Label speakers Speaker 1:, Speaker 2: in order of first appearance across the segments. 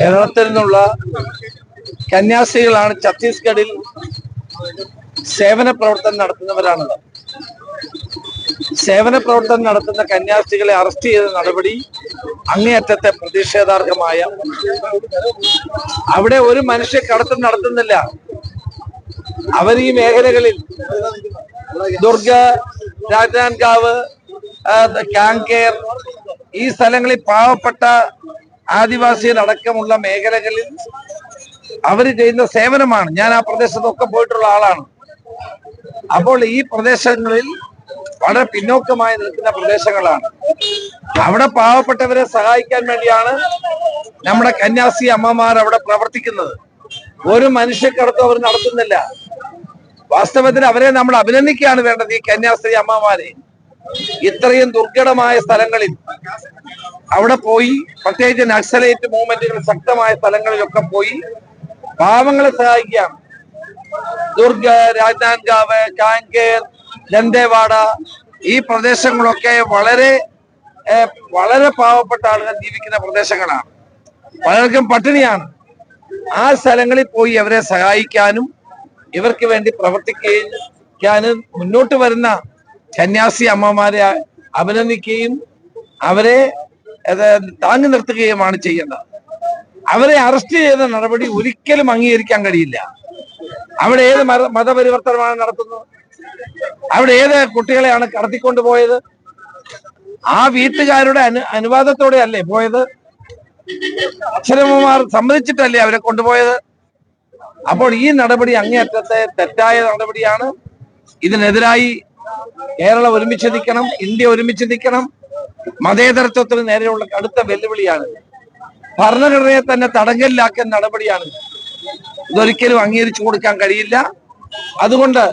Speaker 1: കേരളത്തിൽ നിന്നുള്ള കന്യാസ്ത്രീകളാണ് ഛത്തീസ്ഗഡിൽ സേവന പ്രവർത്തനം നടത്തുന്നവരാണ് സേവന പ്രവർത്തനം നടത്തുന്ന കന്യാസ്ത്രീകളെ അറസ്റ്റ് ചെയ്ത നടപടി അങ്ങേയറ്റത്തെ പ്രതിഷേധാർഹമായ. അവിടെ ഒരു മനുഷ്യ കടത്തം നടത്തുന്നില്ല. അവർ ഈ മേഖലകളിൽ ദുർഗ രാജാൻകാവ് കാങ്കേർ ഈ സ്ഥലങ്ങളിൽ പാവപ്പെട്ട ആദിവാസികളടക്കമുള്ള മേഖലകളിൽ അവർ ചെയ്യുന്ന സേവനമാണ്. ഞാൻ ആ പ്രദേശത്തൊക്കെ പോയിട്ടുള്ള ആളാണ്. അപ്പോൾ ഈ പ്രദേശങ്ങളിൽ വളരെ പിന്നോക്കമായി നിൽക്കുന്ന പ്രദേശങ്ങളാണ്. അവിടെ പാവപ്പെട്ടവരെ സഹായിക്കാൻ വേണ്ടിയാണ് നമ്മുടെ കന്യാസി അമ്മമാർ അവിടെ പ്രവർത്തിക്കുന്നത്. ഒരു മനുഷ്യക്കടത്തും അവർ നടത്തുന്നില്ല. വാസ്തവത്തിൽ അവരെ നമ്മൾ അഭിനന്ദിക്കുകയാണ് വേണ്ടത് ഈ കന്യാസ്ത്രീ അമ്മമാരെ. ഇത്രയും ദുർഘടമായ സ്ഥലങ്ങളിൽ അവിടെ പോയി പ്രത്യേകിച്ച് നക്സലേറ്റ് മൂവ്മെന്റുകൾ ശക്തമായ സ്ഥലങ്ങളിലൊക്കെ പോയി പാവങ്ങളെ സഹായിക്കാം. ദുർഗ രാജാൻകാവ് കാങ്കേർ ദന്തേവാഡ ഈ പ്രദേശങ്ങളൊക്കെ വളരെ വളരെ പാവപ്പെട്ട ആളുകൾ ജീവിക്കുന്ന പ്രദേശങ്ങളാണ്. പലർക്കും പട്ടിണിയാണ്. ആ സ്ഥലങ്ങളിൽ പോയി അവരെ സഹായിക്കാനും ഇവർക്ക് വേണ്ടി പ്രവർത്തിക്കാനും മുന്നോട്ട് വരുന്ന കന്യാസി അമ്മമാരെ അഭിനന്ദിക്കുകയും അവരെ താങ്ങി നിർത്തുകയുമാണ് ചെയ്യേണ്ടത്. അവരെ അറസ്റ്റ് ചെയ്ത നടപടി ഒരിക്കലും അംഗീകരിക്കാൻ കഴിയില്ല. അവിടെ ഏത് മത മതപരിവർത്തനമാണ് നടത്തുന്നത്? അവിടെ ഏത് കുട്ടികളെയാണ് കടത്തിക്കൊണ്ടുപോയത് ആ വീട്ടുകാരുടെ അനു അനുവാദത്തോടെ അല്ലേ പോയത്? അച്ഛനമ്മമാർ സമ്മതിച്ചിട്ടല്ലേ അവരെ കൊണ്ടുപോയത്? അപ്പോൾ ഈ നടപടി അങ്ങേയറ്റത്തെ തെറ്റായ നടപടിയാണ്. ഇതിനെതിരായി കേരളം ഒരുമിച്ച് നിൽക്കണം ഇന്ത്യ ഒരുമിച്ച് നിൽക്കണം. മതേതരത്വത്തിന് നേരെയുള്ള കടുത്ത വെല്ലുവിളിയാണ്. ഭരണഘടനയെ തന്നെ തടങ്കലിലാക്കിയ നടപടിയാണ്. ഇതൊരിക്കലും അംഗീകരിച്ചു കൊടുക്കാൻ കഴിയില്ല. അതുകൊണ്ട്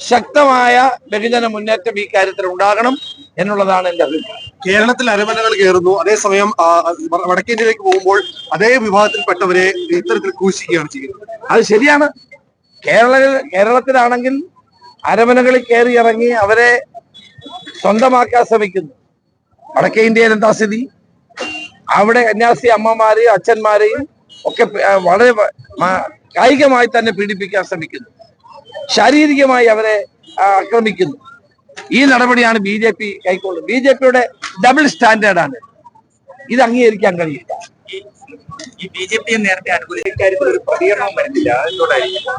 Speaker 1: ശക്തമായ ബഹുജന മുന്നേറ്റം ഈ കാര്യത്തിൽ ഉണ്ടാകണം എന്നുള്ളതാണ് എന്റെ അഭിപ്രായം.
Speaker 2: കേരളത്തിൽ അരമനകൾ കയറുന്നു. അതേസമയം വടക്കേന്ത്യയിലേക്ക് പോകുമ്പോൾ അതേ വിഭാഗത്തിൽപ്പെട്ടവരെ ഇത്തരത്തിൽ ക്രൂശിക്കുകയാണ് ചെയ്യുന്നത്.
Speaker 1: അത് ശരിയാണ്. കേരള കേരളത്തിലാണെങ്കിൽ അരമനകളിൽ കയറി ഇറങ്ങി അവരെ സ്വന്തമാക്കാൻ ശ്രമിക്കുന്നു. വടക്കേ ഇന്ത്യയിൽ എന്താ സ്ഥിതി? അവിടെ കന്യാസി അമ്മമാരെയും അച്ഛന്മാരെയും ഒക്കെ വളരെ കായികമായി തന്നെ പീഡിപ്പിക്കാൻ ശ്രമിക്കുന്നു. ശാരീരികമായി അവരെ ആക്രമിക്കുന്നു. ഈ നടപടിയാണ് ബി ജെ പി കൈക്കൊള്ളുന്നത്. ബി ജെ പിയുടെ ഡബിൾ സ്റ്റാൻഡേർഡാണ് ഇത് അംഗീകരിക്കാൻ കഴിയില്ല.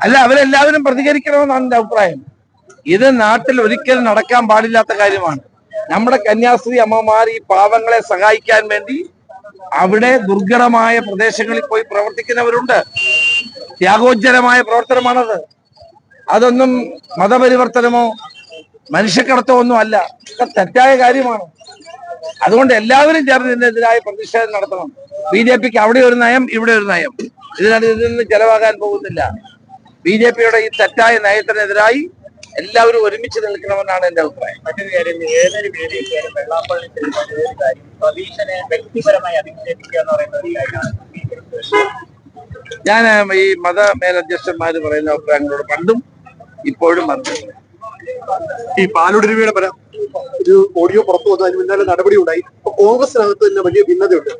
Speaker 1: അല്ല അവരെല്ലാവരും പ്രതികരിക്കണമെന്നാണ് എന്റെ അഭിപ്രായം. ഇത് നാട്ടിൽ ഒരിക്കലും നടക്കാൻ പാടില്ലാത്ത കാര്യമാണ്. നമ്മുടെ കന്യാസ്ത്രീ അമ്മമാർ ഈ പാവങ്ങളെ സഹായിക്കാൻ വേണ്ടി അവിടെ ദുർഘടമായ പ്രദേശങ്ങളിൽ പോയി പ്രവർത്തിക്കുന്നവരുണ്ട്. ത്യാഗോജ്ജലമായ പ്രവർത്തനമാണത്. അതൊന്നും മതപരിവർത്തനമോ മനുഷ്യക്കടത്തോ ഒന്നും അല്ല. തെറ്റായ കാര്യമാണ്. അതുകൊണ്ട് എല്ലാവരും ചേർന്ന് ഇതിനെതിരായ പ്രതിഷേധം നടത്തണം. ബി ജെ പിക്ക് അവിടെ ഒരു നയം ഇവിടെ ഒരു നയം. ഇതിനകത്ത് ഇതിൽ നിന്ന് ചെലവാകാൻ പോകുന്നില്ല. ബി ജെ പിയുടെ ഈ തെറ്റായ നയത്തിനെതിരായി എല്ലാവരും ഒരുമിച്ച് നിൽക്കണമെന്നാണ് എന്റെ അഭിപ്രായം.
Speaker 3: മറ്റൊരു കാര്യം ഏതൊരു കയറി വെള്ളാപ്പള്ളി ഒരു കാര്യം പ്രതീക്ഷനെ വ്യക്തിപരമായി അധിക്ഷേപിക്കുക എന്ന് പറയുന്ന ഒരു കാര്യമാണ്.
Speaker 1: ഞാൻ ഈ മത മേലധ്യക്ഷന്മാര് പറയുന്ന അഭിപ്രായങ്ങളോട് പണ്ടും ഇപ്പോഴും മന്ത്രി
Speaker 2: ഈ പാലുടരുവിയുടെ പര ഒരു ഓഡിയോ പുറത്തു വന്നു അതിന് പിന്നാലെ നടപടി ഉണ്ടായി കോൺഗ്രസിനകത്ത് തന്നെ വലിയ ഭിന്നതയുണ്ട്.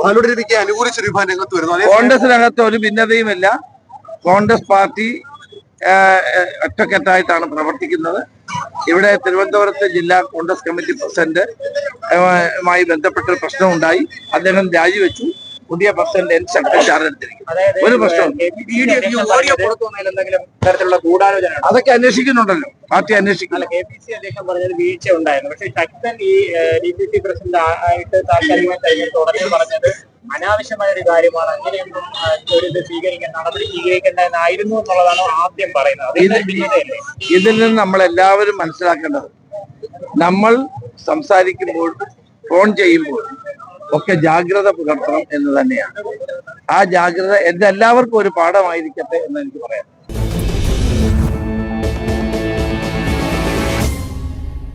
Speaker 2: പാലുടരുവിക്ക് അനുകൂലിച്ച ഒരു രംഗത്ത് വരുന്നു.
Speaker 1: കോൺഗ്രസിനകത്ത് ഒരു ഭിന്നതയുമില്ല. കോൺഗ്രസ് പാർട്ടി ഒറ്റക്കെട്ടായിട്ടാണ് പ്രവർത്തിക്കുന്നത്. ഇവിടെ തിരുവനന്തപുരത്ത് ജില്ലാ കോൺഗ്രസ് കമ്മിറ്റി പ്രസിഡന്റ് മായി ബന്ധപ്പെട്ട പ്രശ്നം ഉണ്ടായി അദ്ദേഹം രാജിവെച്ചു. പുതിയ പ്രസിഡന്റ് എൻ ചാർജെടുത്തിരിക്കുന്നു ഒരു
Speaker 3: പ്രശ്നം
Speaker 1: അതൊക്കെ അന്വേഷിക്കുന്നുണ്ടല്ലോ. പാർട്ടി
Speaker 3: അന്വേഷിക്കുന്നു. വീഴ്ച ഉണ്ടായിരുന്നു പക്ഷേ ശക്തൻ ഈ ഡി സി പ്രസിഡന്റ് ആയിട്ട് താൽക്കാലികമായി തെരഞ്ഞെടുത്ത് ഉടനെ പറഞ്ഞത് അനാവശ്യമായ ഒരു കാര്യമാണ് അങ്ങനെയൊന്നും ഒരു ഇത് സ്വീകരിക്കേണ്ട നടപടി സ്വീകരിക്കേണ്ട എന്നായിരുന്നു എന്നുള്ളതാണ് ആദ്യം പറയുന്നത്.
Speaker 1: ഇതിൽ നിന്ന് നമ്മൾ എല്ലാവരും മനസ്സിലാക്കേണ്ടത് നമ്മൾ സംസാരിക്കുമ്പോൾ ഫോൺ ചെയ്യുമ്പോൾ ഒക്കെ ജാഗ്രത പുലർത്തണം എന്ന് തന്നെയാണ്. ആ ജാഗ്രത എല്ലാവർക്കും ഒരു പാഠമായിരിക്കട്ടെ എന്ന് എനിക്ക് പറയാം.